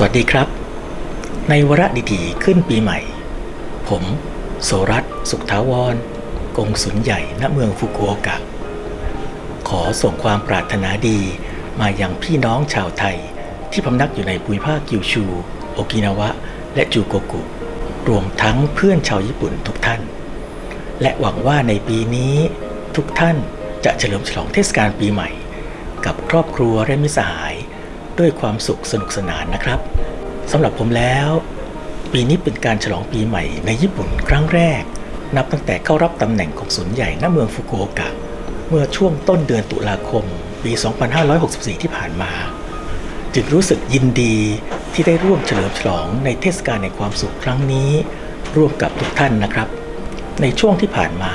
สวัสดีครับ ในวาระดีๆขึ้นปีใหม่ ผม โสรัตสุขถาวร กงสุลใหญ่ณเมืองฟุกุโอกะ ขอส่งความปรารถนาดีมายังพี่น้องชาวไทย ที่พำนักอยู่ในภูมิภาคกิวชู โอกินาวะ และจูโกกุ รวมทั้งเพื่อนชาวญี่ปุ่นทุกท่าน และหวังว่าในปีนี้ทุกท่านจะเฉลิมฉลองเทศกาลปีใหม่ กับครอบครัวและมิตรสหาย ด้วยความสุขสนุกสนานนะครับสำหรับผมแล้ว ปีนี้เป็นการฉลองปีใหม่ในญี่ปุ่นครั้งแรก นับตั้งแต่เข้ารับตำแหน่งของศูนย์ใหญ่ณเมืองฟุกุโอกะ เมื่อช่วงต้นเดือนตุลาคม ปี 2564 ที่ผ่านมา จึงรู้สึกยินดีที่ได้ร่วมเฉลิมฉลองในเทศกาลในความสุขครั้งนี้ ร่วมกับทุกท่านนะครับ ในช่วงที่ผ่านมา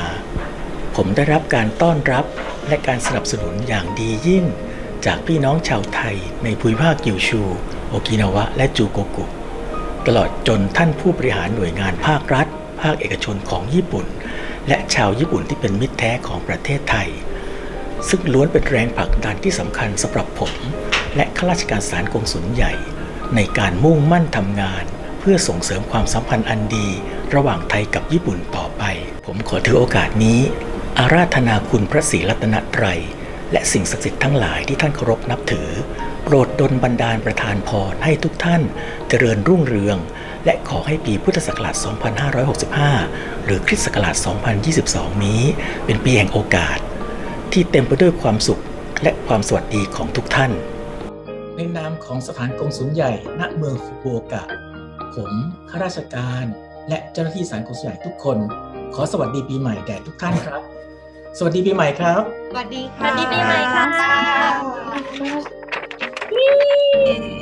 ผมได้รับการต้อนรับและการสนับสนุนอย่างดียิ่ง จากพี่น้องชาวไทยในภูมิภาคกิวชู โอกินาวะ และจูโกกุ ตลอดจนท่านผู้บริหารหน่วยงานภาครัฐ ภาคเอกชนของญี่ปุ่น และชาวญี่ปุ่นที่เป็นมิตรแท้ของประเทศไทย ซึ่งล้วนเป็นแรงผลักดันที่สำคัญสำหรับผม และข้าราชการสารกงสุลใหญ่ ในการมุ่งมั่นทำงาน เพื่อส่งเสริมความสัมพันธ์อันดี ระหว่างไทยกับญี่ปุ่นต่อไป ผมขอถือโอกาสนี้ อาราธนาคุณพระศรีรัตนตรัย และสิ่งศักดิ์สิทธิ์ทั้งหลายที่ท่านเคารพนับถือ โปรดดลบันดาลประทานพรให้ทุกท่านเจริญรุ่งเรือง และขอให้ปีพุทธศักราช 2565 หรือคริสต์ศักราช 2022 นี้ เป็นปีแห่งโอกาส ที่เต็มไปด้วยความสุขและความสวัสดีของทุกท่าน ในนามของสถานกงสุลใหญ่ณเมืองฟุกุโอกะ ผมข้าราชการ และเจ้าหน้าที่สถานกงสุลใหญ่ทุกคน ขอสวัสดีปีใหม่แด่ทุกท่านครับ สวัสดีปีใหม่ครับ สวัสดีค่ะสวัสดีปีใหม่ค่ะ